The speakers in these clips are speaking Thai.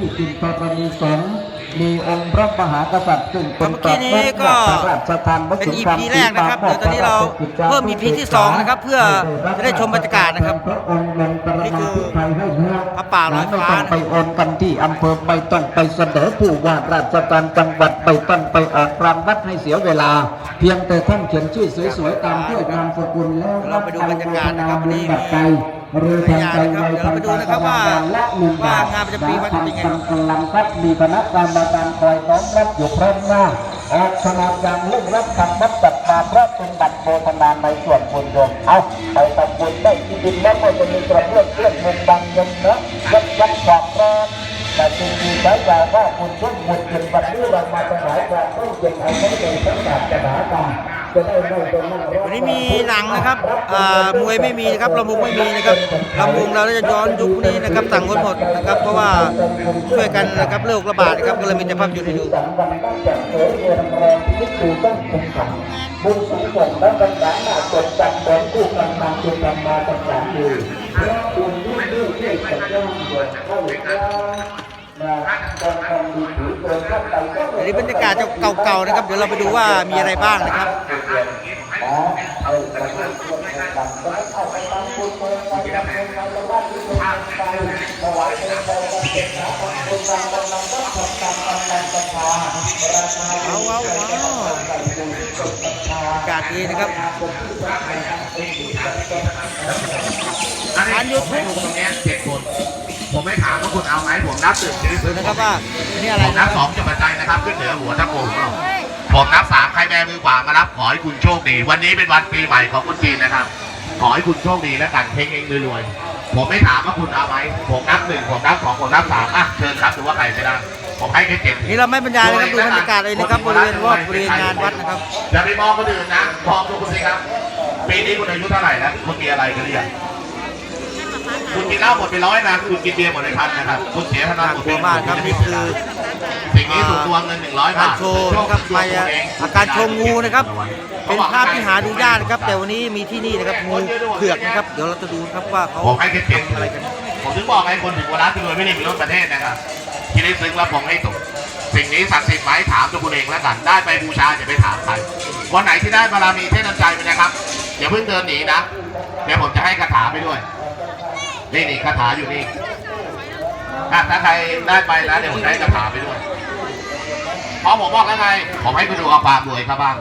ที่ดินธรณีสงฆ์มีองค์พระมหากษัตริย์ซึ่งเป็นเมื่อกี้นี้ก็พระราชทานวัตเป็นถุ EP กรรมแรกนะครับเดี๋ยวตอนนี้เราเพิ่ม EP ที่สองนะครับ เพื่อจะได้ชมบรรยากาศนะครับพระองค์ลงประนี่มาคือพิไทยให้เนื้อพระป่าลอยฟ้าไม่ต้องไปโอนกันที่อำเภอไม่ต้องไปเสนอผู้ว่าราชการจังหวัดไม่ต้องไปออกรางวัดให้เสียเวลา เพียงแต่ท่านเขียนชื่อสวยๆตามด้วยนามสกุลแล้วเราไปดูบรรยากาศนะครับวัน นี้มีบัตรใจหรือทางใจไวเดี๋ยวเราไปดูนะครับว่าละหนึ่งบาทว่างานประจำปีวัดจะเป็นไงทางกำลังพัดมีคณะกรรมการคอยน้อมรับอยู่พร้อมหน้าออกสนามอย่างเร่งรัดทางวัดจัดมาเพราะเป็นบัตรโบทนาในส่วนบุญโยมเอาไปทำบุญได้ที่ดินแล้วก็จะมีกระเบื้องเครื่องเงินดังเงินเนอะยัดยัดขอบแรงแต่จริงๆใช้ยาว่าคุณช่วยบุญเป็นวันนี้เรามาถวายความต้องเย็นเอาไว้ในสังกัดจะหาตาจะได้ไม่เป็นนั่งรอ วันนี้มีหนังนะครับอ่ามวยไม่มีนะครับลำวงไม่มีนะครับลำวงเราจะย้อนยุคนี้นะครับสั่งงดหมดนะครับ เพราะว่าช่วยกันนะครับโรคระบาดนะครับก็เลยมีแต่ภาพยนตร์ให้ดูสังวันตั้งแต่เกิดเรียนแรงที่ดูต้องคงขังบุญสูงส่งและบรรดาหน้าจดจำเป็นคู่กันมาจุกันมาตั้งแต่ดีเพราะบุญยิ่งยิ่งที่จะย่อมเกิดเข้าแล้วนะการทำดีถื อเกินเข้าไปก็อันนี้บรรยากาศจะเก่าๆนะครับ เดี๋ยวเราไปดูว่ามีอะไรบ้างนะครับอ๋อเอาไปทำบุญให้กันก็เอาไปทำบุญไปไปทำบุญไปแล้วว่าที่คุณทำไปถวายเงินไปก็เก็บหาทำบุญตามกำลังก็ทำตามกำลังศรัทธาราคาว้าวว้าวว้าวอากาศดีนะครับอันนี้ผมตรงเนี้ยเจ็ดคน ผมไม่ถามว่าคุณเอาไหมผมนับตื่นชื่อดูนะครับว่าอันนี่อะไรผมนะนับสองจุดปัจจัยนะครับขึ้นเหนือหัวทัพโกของเราผมนับสามใครแม่มือขวามารับขอให้คุณโชคดี วันนี้เป็นวันปีใหม่ของคุณจีนนะครับ ขอให้คุณโชคดีและกันเฮงเองรวยๆผมไม่ถามว่าคุณเอาไหมผมนับหนึ่งผมนับสองผมนับสามอะเชิญครับดูว่าใครจะได้ผมให้แค่เจ็ดนี่เราไม่บรรยายนะครับดูบรรยากาศเลยนะครับบริเวณรอบบริเวณงานวัดนะครับอย่าไปมองคนอื่นนะมองตัวคุณสิครับปีนี้คุณอายุเท่าไหร่แล้วคุณมีอะไรกันหรือยัง คุณกินเหล้าหมดไปร้อยนะคุณกินเบียร์หมดไปพันนะครับคุณเสียธนาน่ากลัวมากครับนี่คือ สิ่งนี้ถูกตัวเงินหนึ่งร้อยกาบารทโชว์นะครับไปอาการโชว์งูนะครับ เป็นภาพที่หาดูยากนะครับ แต่วันนี้มีที่นี่นะครับงูเผือกนะครับ เดี๋ยวเราจะดูนะครับว่าเขาผมให้แค่เจ็ดอะไรกัน ผมถึงบอกให้คนถึงเวลาที่รวยไม่ได้มีรถประเทศนะครับที่ได้ซึ้งแล้วผมให้ตก สิ่งนี้ศักดิ์สิทธิ์ไหมถามตัวคุณเองแล้วกัน ได้ไปบูชาอย่าไปถามใครวันไหนที่ได้บารมีเทพน้ำใจไปนะครับอย่าเพิ่งเดินหนีนะเดี๋ยวผมจะให้คาถาไปด้วย นี่นี่คาถาอยู่นี่อะถ้าใครได้ไปแล้วเดี๋ยวผมจะให้คาถาไปด้วยเพราะผมบอกแล้วไงผมให้คุณดูเอาความรวยครับบ้าง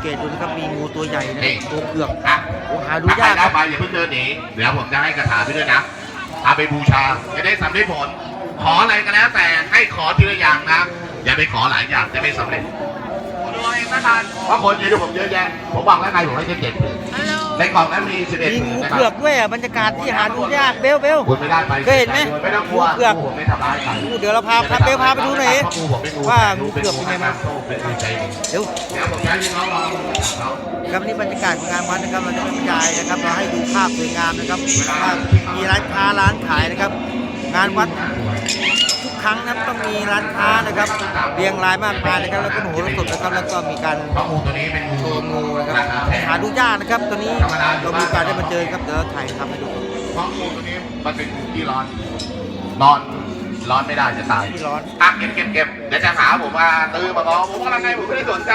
เกตดูนะครับมีงูตัวใหญ่นะนี่ ตัวเผือกอะโอ้หาดูถ้าใครยากคได้รับไปอย่าเพิ่งเดินหนีเดี๋ยวผมจะให้คาถาไปด้วยนะเอาไปบูชาจะได้สำเร็จผล ขออะไรก็แล้วแต่ให้ขอทีละอย่างนะอย่าไปขอหลายอย่างจะไม่สำเร็จดูเอาเองนะท่านเพราะคนเยอะด้วยผมเยอะแยะผมบอกแล้วไงผมให้แค่เจ็ดผืน ในกล่องนั้นมีสิบเอ็ดมีผืงูนนะคเผือรักบด้วยอะบรรยากาศที่หาดูยากเบลเบลคุณไม่ได้ไปเคยเห็นไหมไม่ต้องกลัวงูเผือกผมไม่ทำร้ายใครเดี๋ยวเราพาพาเบลพาไปดูหน่อยเพราะงูผมเป็นงูว่าแต่งูเผือกเป็นไงบ้างเป็นงูใจดีเดี๋ยวเดี๋ยวผมจะให้พี่น้องลองเขาครับนี่บรรยากาศของงานวัดนะครับเราจะไม่บรรยายนะครับเราให้ดูภาพสวยงามนะครับว่ามีร้านค้าร้านขายนะครับ งานวัดทุก ครั้งนะครับต้องมีร้านค้านะครับเรียงรายมากมายนะครับแล้วก็โหรสดนะครับแล้วก็มีการเพราะงูตัวนี้เป็นงูโชว์งูนะครับราคาแพงหาดูยากนะครับตอนนี้เรามีโอกาสได้มาเจอครับเดี๋ยวเราถ่ายทำให้ดูเพราะงูตัวนี้มันเป็นงูที่ร้อนร้อนร้อนไม่ได้จะตายที่ร้อนอะเก็บเก็บเก็บเดี๋ยวจะหาผมว่าตื้อมาบอกผมว่าอะไรไงผมไม่ได้สนใจ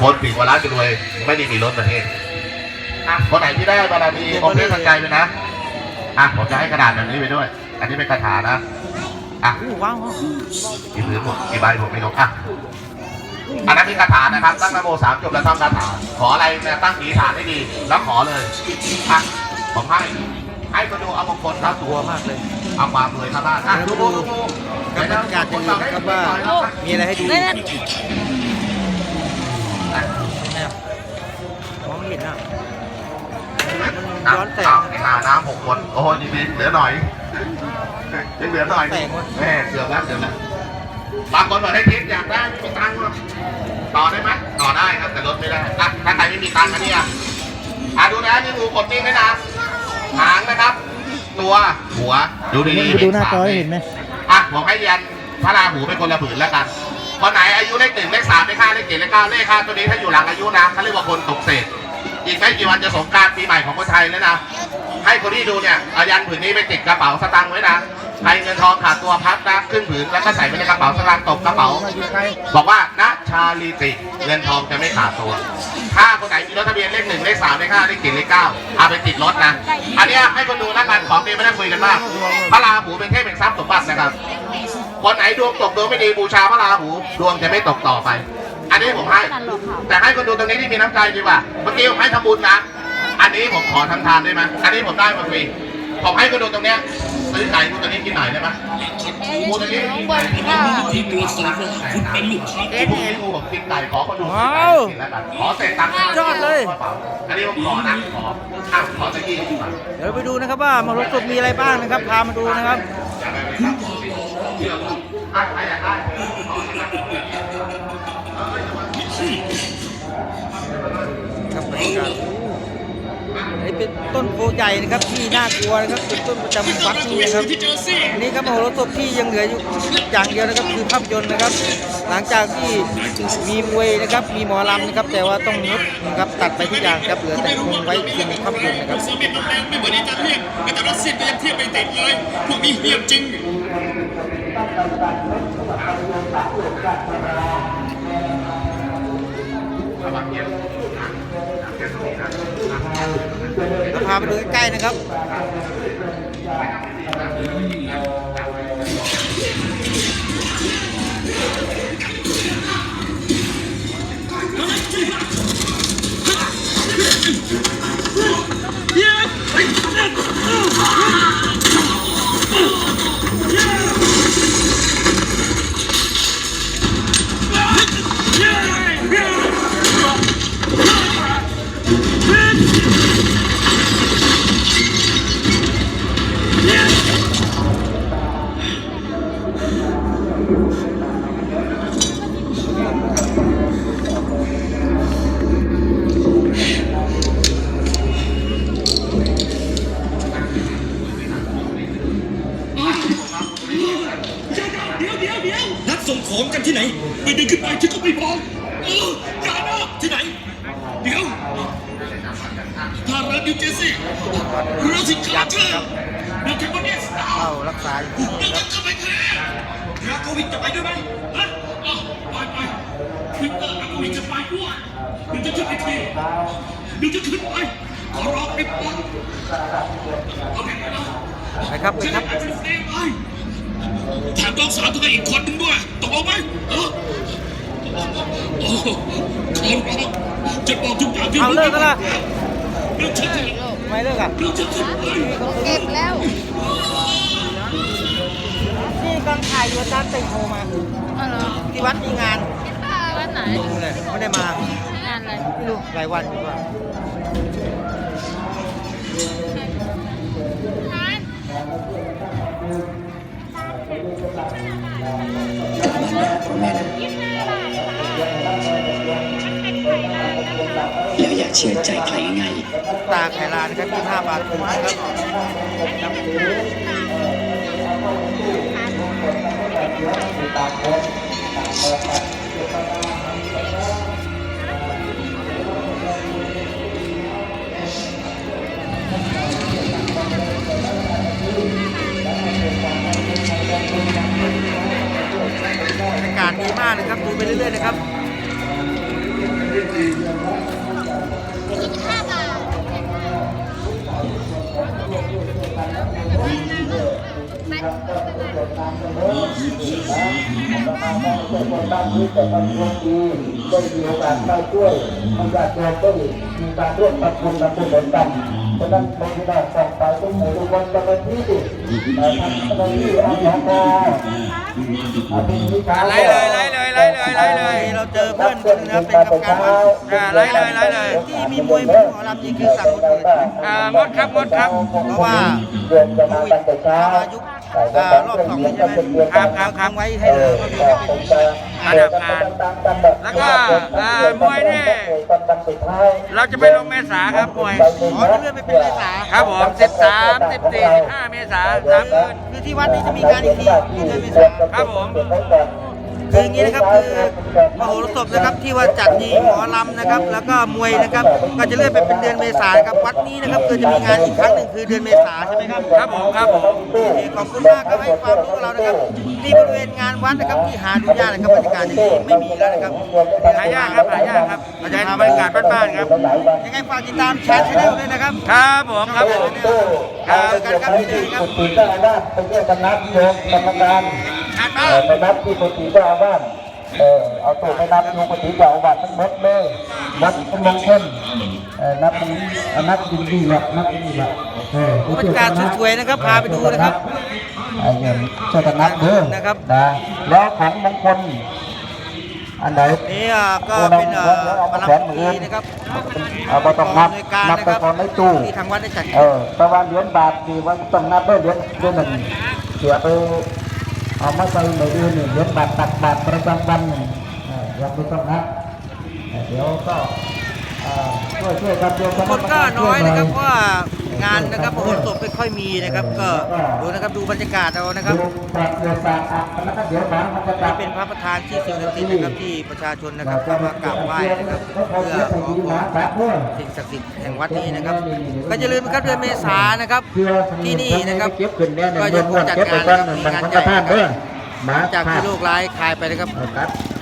คนปีกว่าล้านจะรวยไม่ได้มีรถประเทศอะคนไหนที่ได้บารมีองค์เทพทันใจไปนะอะผมจะให้กระดาษแบบนี้ไปด้วย อันนี้เป็นคาถานะ อะว้าวกี่ผืนผมกี่ใบผมไม่รู้อะอันนั้นเป็นคาถานะครับ ตั้งนโมสามจบแล้วท่องคาถา ขออะไรเนี่ยตั้งผีฐานให้ดี แล้วขอเลยอะผมให้ให้ก็ดูเอามงคลครับกลัวมากเลยเอาความรวยเข้าบ้านอะดูดูดูดูกับบรรยากาศจะดีครับว่ามีอะไรให้ดูมองไม่เห็นอะย้อนแสงน้ำน้ำหกคนโอ้โหนี่เหลือหน่อย ยังเหลือหน่อยแสงแม่เกือบแล้วเกือบแล้วบางคนบอกให้ทิปอยากได้ไม่มีตังค์หรอกต่อได้ไหมต่อได้ครับแต่ลดไม่ได้อะถ้าใครไม่มีตังค์นะเนี่ยอะดูนะนี่งูกดนี่ไหมนะหางนะครับ ตัวหัวดูดีๆดูหน้าจอสมเห็นไหมอะผมให้ยันพระราหูเป็นคนละผืนแล้วกันคนไหนอายุเลขหนึ่งเลขสามเลขห้าเลขเจ็ดเลขเก้าเลขห้าตัวนี้ถ้าอยู่หลังอายุนะเขาเรียกว่าคนตกเศษ อีกไม่กี่วันจะสงกรารปีใหม่ของคนไทยแล้วนะ ให้คนที่ดูเนี่ยอายันผืนนี้ไปติดกระเป๋าสตางค์ไว้นะใครเงินทองขาดตัวพับนะขึ้นผืนแล้วก็ใส่ไว้ในกระเป๋าสตางค์ตบกระเป๋า บอกว่าณชาลีติเงินทองจะไม่ขาดตัว ถ้าคนไหนมีรถทะเบียนเลขหนึ่งเลขสามเลขห้าเลขเจ็ดเลขเก้าเอาไปติดรถนะ อันนี้ให้คนดูแล้วกันของดีไม่ได้คุยกันมากพระราหูเป็นเทพแห่งทรัพย์สมบัตินะครับคนไหนดวงตกดวงไม่ดีบูชาพระราหูดวงจะไม่ตกต่อไป อันนี้ผมให้ แต่ให้คนดูตรงนี้ที่มีน้ำใจดีกว่า เมื่อกี้ผมให้ทำบุญนะ อันนี้ผมขอทำทานได้ไหมอันนี้ผมได้มาฟรีผมให้คนดูตรงเนี้ยซื้อไก่ดูตัวนี้กินหน่อยได้ไหมหมูตัวนี้ที่ตรวจสอบว่าคุณเป็นลูกค้าเอ็นเห็นกูบอกกินไก่ขอคนดูว้าวกินแล้วกันขอเสร็จตังค์ยอดเลย อันนี้ผมขอนะขออะขอสักกี่บาทเดี๋ยวไปดูนะครับว่ามรดกมีอะไรบ้างนะครับ พามาดูนะครับ ครับบรรยากาศอันนี้เป็นต้นโพใหญ่นะครับที่น่ากลัวนะครับเป็นต้นประจำวัดนี่นะครับที่เจอซี่อันนี้ครับมโหรสพที่ยังเหลืออยู่อย่างเดียวนะครับคือภาพยนตร์นะครับ หลังจากที่มีมวยนะครับ มีหมอลำนะครับ แต่ว่าต้องงดนะครับตัดไปทุกอย่างครับเหลือแต่คงไว้เพียงภาพยนตร์นะครับสามีน้ำแรงไม่เหมือนอาจารย์เรียกแม้แต่รัสเซียก็ยังเทียบไม่ติดเลยพวกนี้เหี้ยมจริง เราพาไปดูใกล้ๆนะครับเเข้ารักษาอยู่เราจะเข้าไปแค่ราโควิดจะไปด้วยไหมฮะอ๋อไปไปวิกเตอร์ราโควิดจะไปด้วยเดี๋ยวจะขึ้นไปทีเดี๋ยวจะขึ้นไปขอร้องไปก่อนเอาไปนะไปครับไปครับแถมน้องสาวตัวเองอีกคนหนึงด้วยตกลงไหมเออโอ้โหขอร้องจะบอกทุกอย่างที่เอาเลิกกันละเรื่องฉันจะไม่เลิกอะเรื่องฉันจะไปเก็บแล้วนี่ กำลังถ่ายอยู่อาจารย์ติงโทรมาอ๋อเหรอที่วัดมีงานวัดไหนไม่ได้ไม่ได้มางานอะไรไม่รู้หลายวันอยู่ว่าแล้วอย่าเชื่อใจใครง่ายตาไขลานครับที่ห้าบาทถูกนะครับ อากาศดีมากนะครับ ดูไปเรื่อยๆนะครับ ได้มีโอกาสเข้าช่วยประชาชนก็มีการร่วมทำบุญทำบุญเหมือนกันฉะนั้นขอพี่น้องไปทุกหมู่ทุกคนเจ้าหน้าที่เอ่อทางเจ้าหน้าที่อสมอาเป็นวิชา ไล่เลยไล่เลยไล่เลยไล่เลย เราเจอเพื่อนคนหนึงนะครับเป็นกรรมการวัดอ่าไล่เลยไล่เลย ที่มีมวยมีหมอลำจริงคือสั่งงดเลยอ่างดครับงดครับ เพราะว่าเดือนจะมาตั้งแต่เช้าเข้ามายุคอ่ารอบสองนี่ใช่ไหมครับครับค้างไว้ให้เลยก็คือให้เป็นระดับงานแล้วก็อ่ามวยนี่เราจะไปลงเมษาครับมวยอ๋อจะเลื่อนไปเป็นเมษาครับผม13 14 15เมษาสามคืนคือที่วัดนี้จะมีการอีกทีที่เดือนเมษาครับผมคืออย่างนี้นะครับคือมโหรสพนะครับที่ว่าจัดมีหมอลำนะครับ แล้วก็มวยนะครับ ก็จะเลื่อนไปเป็นเดือนเมษายนนะครับวัดนี้นะครับคือจะมีงานอีกครั้งหนึ่งคือเดือนเมษายนใช่ไหมครับครับผมครับผมโอเคขอบคุณมากครับให้ความรู้กับเรานะครับนี่บริเวณงานวัดนะครับที่หาดูยากนะครับบรรยากาศอย่างนี้ไม่มีแล้วนะครับหายากครับหายากครับเราจะให้ดูบรรยากาศบ้านๆครับยังไงฝากติดตามแชร์ชแนลด้วยนะครับครับผมครับผมครับเจอกันครับที่เดิมครับกุฏิเจ้าอาวาสเป็นเรื่องคณะโยมกรรมการชาติ เอบ้าอนไปนับที่กุฏิเจ้าอาวาสเออเอาตัวไปนับดูกุฏิเจ้าอาวาสทั้งหมดเลยนับเป็นมงคลเออนับเป็นเอานับดีดีๆละนับดีๆละเออบรรยากาศสวยๆนะครับพาไปดูนะครับไอ้เนี่ยช่วยกันนับเด้อนะครับนะแล้วของมงคลอันไหนนี่อะก็เป็นเอ่อมาลำพิธีนะครับเอาไปต้องนับโดยการนับนะไปครับก่อนในตู้ที่ทางวัดได้จัดเออแต่ว่าเหรียญบาทดีว่าต้องนับด้วยเหรียญด้วยหนึ่งเสียไป เอามาใส่ในดูนี่เหรียญบาดตักบาดประจำวันนึ่งเออยังไม่ต้องนับเออเดี๋ยวก็ช่วยช่วยกับโยมคนก็น้อยนะครับว่า งานนะครับมโหรสพไม่ค่อยมีนะครับ ก็ดูนะครับดูบรรยากาศเอานะครับเดี๋ยวฟังมันจะกลันี่บเป็นพระประธานที่สิ่งศักดิ์สิทธิ์นะครับที่ประชาชนนะครับเข้ามากราบไหว้นะครับเพื่อขอพรสิ่งศักดิ์สิทธิ์แห่งวัดนี้นะครับ ก็อย่าลืมนะครับเดือนเมษายนนะครับที่นี่นะครับเก็บขึ้นก็เนี่ยยังคงจัดเก็บไปงานก่อนะครับมีงานใหญ่นะครับหมาจากที่โรคร้ายคลายไปนะครับ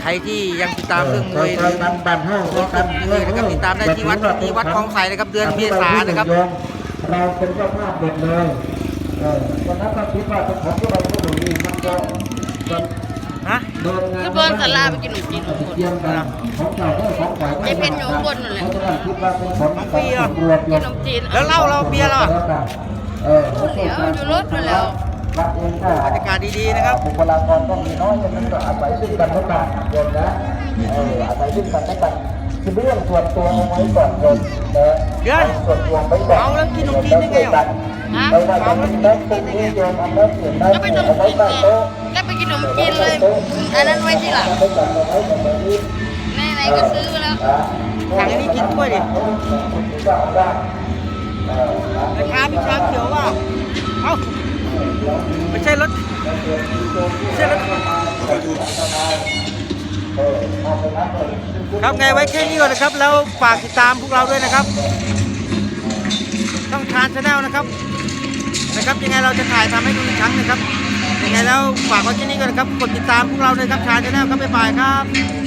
ใครที่ยังติดตามเรื่องมวยหรืออบ้านบ้านเฮาตัวกลุ่อื่นๆนะครับติดตามได้ที่วัดที่วัดคลองไสนะครับเดือนเมษายนนะครับ เราเป็นเจ้าภาพเด็กเลยเออวันนั้นเราคิดว่าเป็นของที่เราไม่รู้นี่มันก็จะฮะเดินงานคือเบิร์นสลาไปกินขนมจีนของคนเยี่ยมกันของเก่าได้ของใหม่ไอ้เพชรอยู่ข้างบนนั่นแหละเพราะฉะนั้นคิดว่าเป็นผลของฟรีเหรอรวมกินขนมจีนแล้วเหล้าเราเบียร์เราอะเออเดี๋ยวอยู่รถนั่นแล้ววัดเองก็บรรยากาศดีๆนะครับบุคลากรก็มีน้อยฉะนั้นก็อาศัยซึ่งกันและกันโยมนะเอออาศัยซึ่งกันและกันคือ เรื่องส่วนตัวเอาไว้ก่อนโยนะเดือนส่วนตัวไว้ก่อนเมาแล้วกินขนมจีนได้ไงอะฮะไม่ว่าจะเป็นน้ำตุ้งนี้โยมเอาน้ำเสียน้ำก็ไปเสียขนเอามไว้จีนใต้ไงโต๊ะก็ไปกินขนมจีนเลยอันนั้นไว้ทีหลังเอาไว้ก่อนเอาไหนๆก็ซื้อแล้วถังนี้กินกล้วยดิราคาพี่ช้างเขียวว่าเอ้าไม่ใช่รถไม่ใช่รถ ครับไงไว้แค่นี้ก่อนนะครับ แล้วฝากติดตามพวกเราด้วยนะครับ ต้องทานชาแนลนะครับนะครับ ยังไงเราจะถ่ายทำให้ดูอีกครั้งนะครับยังไงแล้วฝากไว้แค่นี้ก่อนนะครับ กดติดตามพวกเราเลยครับทานชาแนลครับบ๊ายบายครับ